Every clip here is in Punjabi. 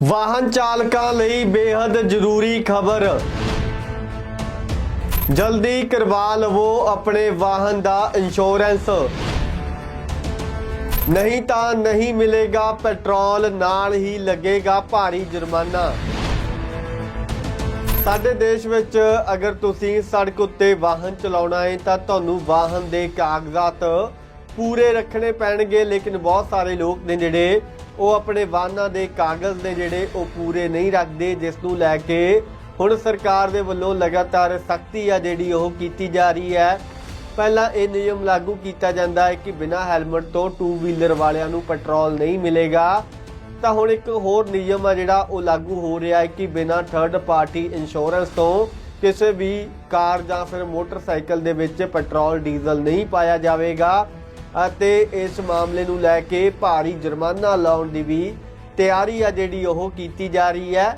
ਵਾਹਨ ਚਾਲਕਾਂ ਲਈ ਬੇहद ਜ਼ਰੂਰੀ ਖਬਰ। ਜਲਦੀ ਕਰਵਾ ਲਵੋ ਆਪਣੇ ਵਾਹਨ ਦਾ ਇੰਸ਼ੋਰੈਂਸ ਨਹੀਂ ਤਾਂ ਨਹੀਂ ਮਿਲੇਗਾ ਪੈਟਰੋਲ, ਨਾਲ ਹੀ ਲੱਗੇਗਾ ਭਾਰੀ ਜੁਰਮਾਨਾ। ਸਾਡੇ ਦੇਸ਼ ਵਿੱਚ ਅਗਰ ਤੁਸੀਂ ਸੜਕ ਉੱਤੇ ਵਾਹਨ ਚਲਾਉਣਾ ਹੈ ਤਾਂ ਤੁਹਾਨੂੰ ਵਾਹਨ ਦੇ ਕਾਗਜ਼ਾਤ ਪੂਰੇ ਰੱਖਣੇ ਪੈਣਗੇ, ਲੇਕਿਨ ਬਹੁਤ ਸਾਰੇ ਲੋਕ ਨੇ ਜਿਹੜੇ ਉਹ ਆਪਣੇ ਵਾਹਨਾਂ ਦੇ ਕਾਗਜ਼ ਨੇ ਜਿਹੜੇ ਉਹ ਪੂਰੇ ਨਹੀਂ ਰੱਖਦੇ, ਜਿਸ ਨੂੰ ਲੈ ਕੇ ਹੁਣ ਸਰਕਾਰ ਦੇ ਵੱਲੋਂ ਲਗਾਤਾਰ ਸਖਤੀ ਆ ਜਿਹੜੀ ਉਹ ਕੀਤੀ ਜਾ ਰਹੀ ਹੈ। ਪਹਿਲਾਂ ਇਹ ਨਿਯਮ ਲਾਗੂ ਕੀਤਾ ਜਾਂਦਾ ਹੈ ਕਿ ਬਿਨਾਂ ਹੈਲਮਟ ਤੋਂ ਟੂ ਵੀਲਰ ਵਾਲਿਆਂ ਨੂੰ ਪੈਟਰੋਲ ਨਹੀਂ ਮਿਲੇਗਾ। ਤਾਂ ਹੁਣ ਇੱਕ ਹੋਰ ਨਿਯਮ ਆ ਜਿਹੜਾ ਉਹ ਲਾਗੂ ਹੋ ਰਿਹਾ ਹੈ ਕਿ ਬਿਨਾਂ ਥਰਡ ਪਾਰਟੀ ਇੰਸ਼ੋਰੈਂਸ ਤੋਂ ਕਿਸੇ ਵੀ ਕਾਰ ਜਾਂ ਫਿਰ ਮੋਟਰਸਾਈਕਲ ਦੇ ਵਿੱਚ ਪੈਟਰੋਲ, ਡੀਜ਼ਲ ਨਹੀਂ ਪਾਇਆ ਜਾਵੇਗਾ। ਅਤੇ ਇਸ ਮਾਮਲੇ ਨੂੰ ਲੈ ਕੇ ਭਾਰੀ ਜੁਰਮਾਨਾ ਲਾਉਣ ਦੀ ਵੀ ਤਿਆਰੀ ਆ ਜਿਹੜੀ ਉਹ ਕੀਤੀ ਜਾ ਰਹੀ ਹੈ।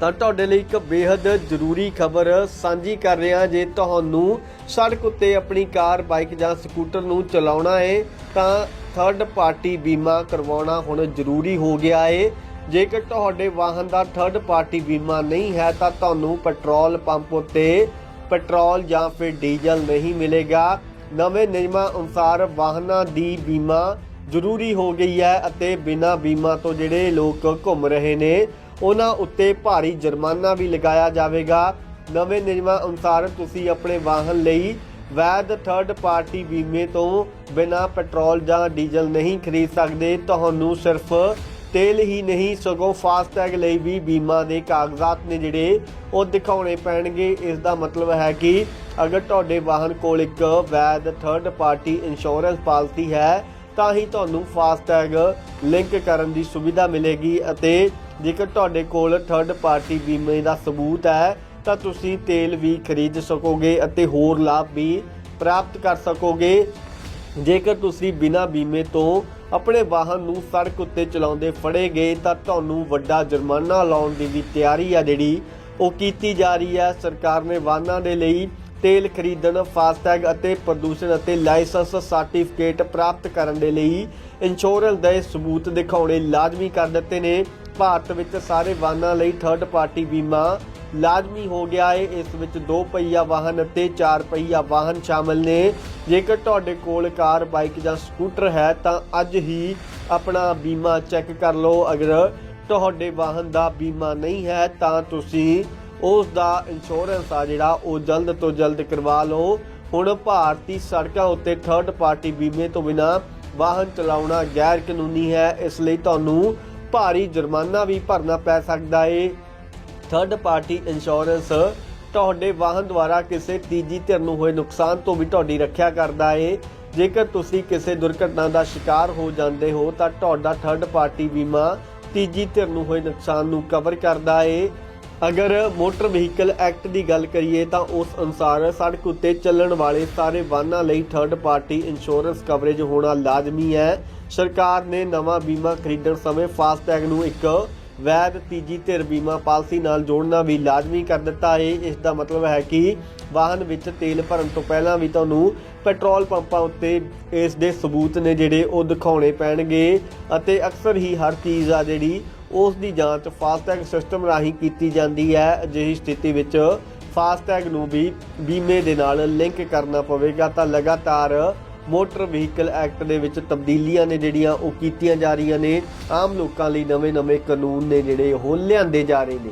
ਤਾਂ ਤੁਹਾਡੇ ਲਈ ਇੱਕ ਬੇहद ਜ਼ਰੂਰੀ ਖਬਰ ਸਾਂਝੀ ਕਰ ਰਿਹਾ ਜੇ ਤੁਹਾਨੂੰ ਸੜਕ ਉੱਤੇ ਆਪਣੀ ਕਾਰ, ਬਾਈਕ ਜਾਂ ਸਕੂਟਰ ਨੂੰ ਚਲਾਉਣਾ ਹੈ ਤਾਂ ਥਰਡ ਪਾਰਟੀ ਬੀਮਾ ਕਰਵਾਉਣਾ ਹੁਣ ਜ਼ਰੂਰੀ ਹੋ ਗਿਆ ਹੈ ਜੇਕਰ ਤੁਹਾਡੇ ਵਾਹਨ ਦਾ ਥਰਡ ਪਾਰਟੀ ਬੀਮਾ ਨਹੀਂ ਹੈ, ਤਾਂ ਤੁਹਾਨੂੰ ਪੈਟਰੋਲ ਪੰਪ ਉੱਤੇ ਪੈਟਰੋਲ ਜਾਂ ਫਿਰ ਡੀਜ਼ਲ ਨਹੀਂ ਮਿਲੇਗਾ। ਨਵੇਂ ਨਿਯਮਾਂ ਅਨੁਸਾਰ ਵਾਹਨਾਂ ਦੀ ਬੀਮਾ ਜ਼ਰੂਰੀ ਹੋ ਗਈ ਹੈ ਅਤੇ ਬਿਨਾਂ ਬੀਮਾ ਤੋਂ ਜਿਹੜੇ ਲੋਕ ਘੁੰਮ ਰਹੇ ਨੇ, ਉਹਨਾਂ ਉੱਤੇ ਭਾਰੀ ਜੁਰਮਾਨਾ ਵੀ ਲਗਾਇਆ ਜਾਵੇਗਾ। ਨਵੇਂ ਨਿਯਮਾਂ ਅਨੁਸਾਰ ਤੁਸੀਂ ਆਪਣੇ ਵਾਹਨ ਲਈ ਵੈਧ ਥਰਡ ਪਾਰਟੀ ਬੀਮੇ ਤੋਂ ਬਿਨਾਂ ਪੈਟਰੋਲ ਜਾਂ ਡੀਜ਼ਲ ਨਹੀਂ ਖਰੀਦ ਸਕਦੇ। ਤੁਹਾਨੂੰ ਸਿਰਫ ਤੇਲ ਹੀ ਨਹੀਂ, ਸਗੋਂ ਫਾਸਟੈਗ ਲਈ ਵੀ ਬੀਮਾ ਦੇ ਕਾਗਜ਼ਾਤ ਨੇ ਜਿਹੜੇ ਉਹ ਦਿਖਾਉਣੇ ਪੈਣਗੇ। ਇਸ ਦਾ ਮਤਲਬ ਹੈ ਕਿ ਅਗਰ ਤੁਹਾਡੇ ਵਾਹਨ ਕੋਲ ਇੱਕ ਵੈਧ ਥਰਡ ਪਾਰਟੀ ਇੰਸ਼ੋਰੈਂਸ ਪਾਲਿਸੀ ਹੈ, ਤਾਂ ਹੀ ਤੁਹਾਨੂੰ ਫਾਸਟੈਗ ਲਿੰਕ ਕਰਨ ਦੀ ਸੁਵਿਧਾ ਮਿਲੇਗੀ ਅਤੇ ਜੇਕਰ ਤੁਹਾਡੇ ਕੋਲ ਥਰਡ ਪਾਰਟੀ ਬੀਮੇ ਦਾ ਸਬੂਤ ਹੈ, ਤਾਂ ਤੁਸੀਂ ਤੇਲ ਵੀ ਖਰੀਦ ਸਕੋਗੇ ਅਤੇ ਹੋਰ ਲਾਭ ਵੀ ਪ੍ਰਾਪਤ ਕਰ ਸਕੋਗੇ। ਜੇਕਰ ਤੁਸੀਂ ਬਿਨਾਂ ਬੀਮੇ ਤੋਂ ਆਪਣੇ ਵਾਹਨ ਨੂੰ ਸੜਕ ਉੱਤੇ ਚਲਾਉਂਦੇ ਫੜੇ ਗਏ ਤਾਂ ਤੁਹਾਨੂੰ ਵੱਡਾ ਜੁਰਮਾਨਾ ਲਾਉਣ ਦੀ ਵੀ ਤਿਆਰੀ ਆ ਜਿਹੜੀ ਉਹ ਕੀਤੀ ਜਾ ਰਹੀ ਹੈ। ਸਰਕਾਰ ਨੇ ਵਾਹਨਾਂ ਦੇ ਲਈ ਤੇਲ ਖਰੀਦਣ, ਫਾਸਟੈਗ ਅਤੇ ਪ੍ਰਦੂਸ਼ਣ ਅਤੇ ਲਾਇਸੈਂਸ ਸਰਟੀਫਿਕੇਟ ਪ੍ਰਾਪਤ ਕਰਨ ਦੇ ਲਈ ਇੰਸ਼ੋਰੈਂਸ ਦੇ ਸਬੂਤ ਦਿਖਾਉਣੇ ਲਾਜ਼ਮੀ ਕਰ ਦਿੱਤੇ ਨੇ। ਭਾਰਤ ਵਿੱਚ ਸਾਰੇ ਵਾਹਨਾਂ ਲਈ ਥਰਡ ਪਾਰਟੀ ਬੀਮਾ ਲਾਜ਼ਮੀ ਹੋ ਗਿਆ ਹੈ ਇਸ ਵਿੱਚ ਦੋ ਪਹੀਆ ਵਾਹਨ ਅਤੇ ਚਾਰ ਪਹੀਆ ਵਾਹਨ ਸ਼ਾਮਲ ਨੇ। ਜੇਕਰ ਤੁਹਾਡੇ ਕੋਲ ਕਾਰ, ਬਾਈਕ ਜਾਂ ਸਕੂਟਰ ਹੈ, ਤਾਂ ਅੱਜ ਹੀ ਆਪਣਾ ਬੀਮਾ ਚੈੱਕ ਕਰ ਲਓ। ਅਗਰ ਤੁਹਾਡੇ ਵਾਹਨ ਦਾ ਬੀਮਾ ਨਹੀਂ ਹੈ, ਤਾਂ ਤੁਸੀਂ ਉਸ ਦਾ ਇੰਸ਼ੋਰੈਂਸ ਆ ਜਿਹੜਾ, ਉਹ ਜਲਦ ਤੋਂ ਜਲਦ ਕਰਵਾ ਲਓ। ਹੁਣ ਭਾਰਤੀ ਸੜਕਾਂ ਉੱਤੇ ਥਰਡ ਪਾਰਟੀ ਬੀਮੇ ਤੋਂ ਬਿਨਾ ਵਾਹਨ ਚਲਾਉਣਾ ਗੈਰ ਕਾਨੂੰਨੀ ਹੈ। ਇਸ ਲਈ ਤੁਹਾਨੂੰ ਭਾਰੀ ਜੁਰਮਾਨਾ ਵੀ ਭਰਨਾ ਪੈ ਸਕਦਾ ਹੈ ਥਰਡ ਪਾਰਟੀ ਇੰਸ਼ੋਰੈਂਸ ਤੁਹਾਡੇ ਵਾਹਨ ਦੁਆਰਾ ਕਿਸੇ ਤੀਜੀ ਧਿਰ ਨੂੰ ਹੋਏ ਨੁਕਸਾਨ ਤੋਂ ਵੀ ਤੁਹਾਡੀ ਰੱਖਿਆ ਕਰਦਾ ਏ। ਜੇਕਰ ਤੁਸੀਂ ਕਿਸੇ ਦੁਰਘਟਨਾ ਦਾ ਸ਼ਿਕਾਰ ਹੋ ਜਾਂਦੇ ਹੋ, ਤਾਂ ਤੁਹਾਡਾ ਥਰਡ ਪਾਰਟੀ ਬੀਮਾ ਤੀਜੀ ਧਿਰ ਨੂੰ ਹੋਏ ਨੁਕਸਾਨ ਨੂੰ ਕਵਰ ਕਰਦਾ ਏ। ਅਗਰ ਮੋਟਰ ਵਹੀਕਲ ਐਕਟ ਦੀ ਗੱਲ ਕਰੀਏ, ਤਾਂ ਉਸ ਅਨੁਸਾਰ ਸੜਕ ਉੱਤੇ ਚੱਲਣ ਵਾਲੇ ਸਾਰੇ ਵਾਹਨਾਂ ਲਈ ਥਰਡ ਪਾਰਟੀ ਇੰਸ਼ੋਰੈਂਸ ਕਵਰੇਜ ਹੋਣਾ ਲਾਜ਼ਮੀ ਹੈ। ਸਰਕਾਰ ਨੇ ਨਵਾਂ ਬੀਮਾ ਖਰੀਦਣ ਸਮੇਂ ਫਾਸਟੈਗ ਨੂੰ ਇੱਕ ਵੈਧ ਤੀਜੀ ਧਿਰ ਬੀਮਾ ਪਾਲਿਸੀ ਨਾਲ ਜੋੜਨਾ ਵੀ ਲਾਜ਼ਮੀ ਕਰ ਦਿੱਤਾ ਹੈ ਇਸ ਦਾ ਮਤਲਬ ਹੈ ਕਿ ਵਾਹਨ ਵਿੱਚ ਤੇਲ ਭਰਨ ਤੋਂ ਪਹਿਲਾਂ ਵੀ ਤੁਹਾਨੂੰ ਪੈਟਰੋਲ ਪੰਪਾਂ ਉੱਤੇ ਇਸ ਦੇ ਸਬੂਤ ਨੇ ਜਿਹੜੇ ਉਹ ਦਿਖਾਉਣੇ ਪੈਣਗੇ ਅਤੇ ਅਕਸਰ ਹੀ ਹਰ ਚੀਜ਼ ਆ ਜਿਹੜੀ ਉਸ ਦੀ ਜਾਂਚ ਫਾਸਟੈਗ ਸਿਸਟਮ ਰਾਹੀਂ ਕੀਤੀ ਜਾਂਦੀ ਹੈ। ਅਜਿਹੀ ਸਥਿਤੀ ਵਿੱਚ ਫਾਸਟੈਗ ਨੂੰ ਵੀ ਬੀਮੇ ਦੇ ਨਾਲ ਲਿੰਕ ਕਰਨਾ ਪਵੇਗਾ ਤਾਂ ਲਗਾਤਾਰ ਮੋਟਰ ਵਹੀਕਲ ਐਕਟ ਦੇ ਵਿੱਚ ਤਬਦੀਲੀਆਂ ਨੇ ਜਿਹੜੀਆਂ ਉਹ ਕੀਤੀਆਂ ਜਾ ਰਹੀਆਂ ਨੇ। ਆਮ ਲੋਕਾਂ ਲਈ ਨਵੇਂ-ਨਵੇਂ ਕਾਨੂੰਨ ਨੇ ਜਿਹੜੇ ਉਹ ਲਿਆਂਦੇ ਜਾ ਰਹੇ ਨੇ।